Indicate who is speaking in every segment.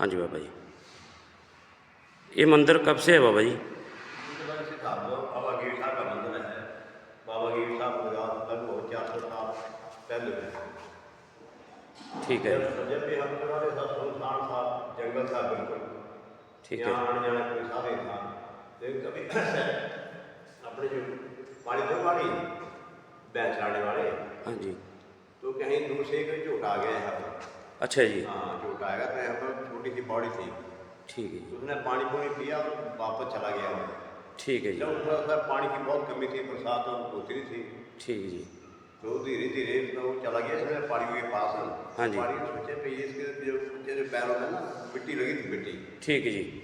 Speaker 1: ہاں جی بابا جی۔
Speaker 2: یہ مندر کب سے ہے بابا جی؟ ٹھیک ہے۔ ٹھیک ہے۔ ہاں جی۔ تو کہیں دور سے جھوٹ آ گیا
Speaker 1: ہے اچھا
Speaker 2: جی۔ ہاں جو ڈرائیور نے چھوٹی سی باڈی تھی۔ ٹھیک ہے جی۔
Speaker 1: اس نے
Speaker 2: پانی پونی پیا واپس چلا گیا۔ ٹھیک ہے جی۔ سر پانی کی بہت کمی تھی برسات
Speaker 1: ہوتی تھی۔
Speaker 2: ٹھیک جی۔ تو دھیرے دھیرے وہ چلا گیا اس نے
Speaker 1: پانی کے
Speaker 2: پاس۔ ہاں جی۔ سوچے پہ اس کے جو پیروں میں
Speaker 1: نا مٹی لگی
Speaker 2: تھی مٹی۔ ٹھیک ہے جی۔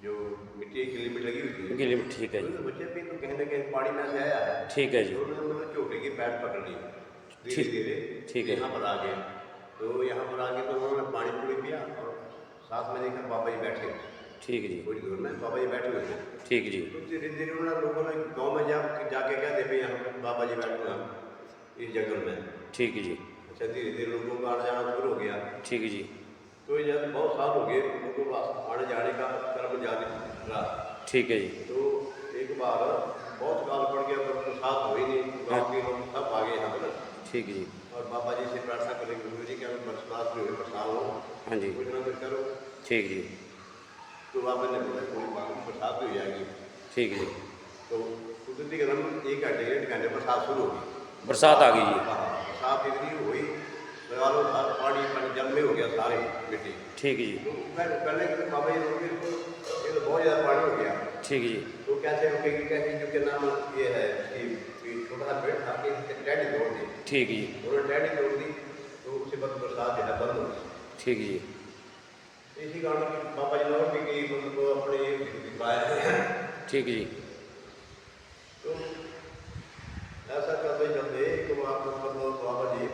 Speaker 2: جو مٹی کی لمٹ
Speaker 1: لگی ہوئی تھی۔
Speaker 2: لمٹ ٹھیک ہے جی۔ بچے بھی تو کہیں نہ کہیں پانی میں
Speaker 1: سے آیا۔ ہے
Speaker 2: ٹھیک ہے جی۔ مطلب چوٹے کی پیٹ پکڑ لی۔ دھیرے دھیرے
Speaker 1: ٹھیک ہے۔
Speaker 2: یہاں پر آ گئے۔ ये इसके जो इसके जो पैरों में ना मिट्टी लगी थी मिट्टी
Speaker 1: ठीक है जी
Speaker 2: जो मिट्टी की लिमिट लगी हुई थी
Speaker 1: गिली में ठीक है
Speaker 2: तो
Speaker 1: जी
Speaker 2: सोचे पे तो कहीं ना कहीं पानी में से आया है
Speaker 1: ठीक है जी
Speaker 2: तो उन्होंने मतलब झोटे की पैर पकड़ ली धीरे
Speaker 1: ठीक-
Speaker 2: धीरे
Speaker 1: ठीक है।
Speaker 2: यहाँ पर आ गए तो यहाँ पर आके तो उन्होंने पानी पूरी पिया और साथ में देखा बाबा जी बैठे
Speaker 1: ठीक है जी
Speaker 2: थोड़ी दूर में बाबा जी बैठे हुए थे
Speaker 1: ठीक जी
Speaker 2: तो धीरे धीरे उन्होंने लोगों ने गाँव में जा जाके कहते भाई यहाँ पे बाबा जी बैठे हुए हैं इस जंगल में
Speaker 1: ठीक है जी
Speaker 2: अच्छा धीरे धीरे लोगों का आना जाना शुरू हो गया
Speaker 1: ठीक है जी
Speaker 2: तो जब बहुत साल हो गए लोगों को आने जाने का क्रम जारी रहा
Speaker 1: ठीक है जी
Speaker 2: तो एक बार बहुत काल पड़ गया तो प्रसाद हो ही नहीं गाँव के लोग सब आ गए यहाँ पर
Speaker 1: ठीक है जी
Speaker 2: और बाबा जी से ہاں جی ٹھیک جی ٹھیک جی برسات آ
Speaker 1: گئی ہے
Speaker 2: ٹھیک جی بہت زیادہ
Speaker 1: پانی ہو
Speaker 2: گیا ٹھیک جی تو یہ ہے کہ ٹھیک جی हो गई
Speaker 1: ठीक है जी
Speaker 2: इसी कारण कि बाबा जी ने और भी कई मतलब अपने ये दिखाया
Speaker 1: ठीक है जी
Speaker 2: तो ऐसा करते चलते एक बार मतलब बाबा जी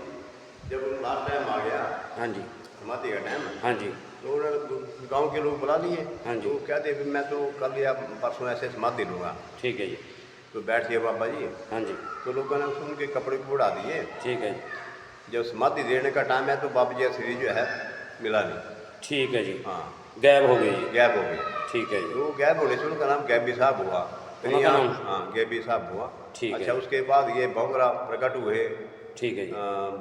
Speaker 2: जब लास्ट टाइम आ गया
Speaker 1: हाँ जी
Speaker 2: समाधि का टाइम
Speaker 1: हाँ जी
Speaker 2: तो उन्होंने गांव के लोग बुला लिए
Speaker 1: हाँ जी।
Speaker 2: तो कहते भी मैं तो कल या परसों ऐसे समाधि लूँगा
Speaker 1: ठीक है जी
Speaker 2: तो बैठ गए बाबा जी
Speaker 1: हाँ जी
Speaker 2: तो लोगों ने सुन के कपड़े को उड़ा दिए
Speaker 1: ठीक है जी
Speaker 2: जब समाधि देने का टाइम है तो बाबा जी का शरीर जो है मिला नहीं
Speaker 1: ठीक है जी
Speaker 2: हाँ
Speaker 1: गायब हो गई जी
Speaker 2: गैप हो गई
Speaker 1: ठीक है जी
Speaker 2: तो वो गैप होने से उनका नाम गैबी साहब हुआ फिर
Speaker 1: उनका
Speaker 2: यहाँ
Speaker 1: नाम?
Speaker 2: हाँ गैबी साहब हुआ
Speaker 1: ठीक है।
Speaker 2: अच्छा उसके बाद ये भंगरा प्रकट हुए
Speaker 1: ठीक है जी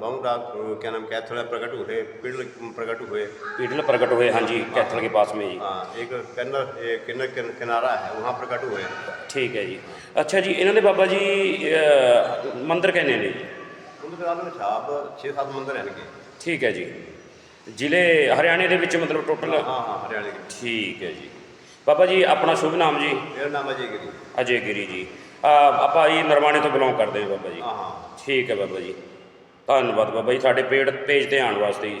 Speaker 2: भंगरा क्या नाम कैथल प्रकट हुए पिंड प्रकट हुए
Speaker 1: पीटल प्रकट हुए हाँ जी कैथल के पास में जी
Speaker 2: हाँ एक कन्नर एक किन्नर किन- किनारा है वहाँ प्रकट हुए
Speaker 1: ਠੀਕ ਹੈ ਜੀ ਅੱਛਾ ਜੀ ਇਹਨਾਂ ਦੇ ਬਾਬਾ ਜੀ ਅਹ, ਮੰਦਿਰ ਕਹਿੰਦੇ ਨੇ ਜੀ
Speaker 2: उनके आलम साहब छः सात मंदिर हैं इनके
Speaker 1: ਠੀਕ ਹੈ ਜੀ ਜ਼ਿਲ੍ਹੇ ਹਰਿਆਣੇ ਦੇ ਵਿੱਚ ਮਤਲਬ ਟੋਟਲ
Speaker 2: ਹਾਂ ਹਾਂ ਹਰਿਆਣੇ ਦੇ
Speaker 1: ਠੀਕ ਹੈ ਜੀ। ਬਾਬਾ ਜੀ ਆਪਣਾ ਸ਼ੁਭ ਨਾਮ ਜੀ?
Speaker 2: ਮੇਰਾ ਨਾਮ ਅਜੇ ਗਿਰੀ।
Speaker 1: ਅਜੇ ਗਿਰੀ ਜੀ। ਆ, ਆਪਾਂ ਜੀ ਨਰਵਾਣੇ ਤੋਂ ਬਿਲੋਂਗ ਕਰਦੇ ਹਾਂ ਬਾਬਾ ਜੀ।
Speaker 2: ਹਾਂ ਹਾਂ।
Speaker 1: ਠੀਕ ਹੈ ਬਾਬਾ ਜੀ। ਧੰਨਵਾਦ ਬਾਬਾ ਜੀ ਸਾਡੇ ਪੇੜ ਪੇਜ ਤੇ ਆਉਣ ਵਾਸਤੇ ਜੀ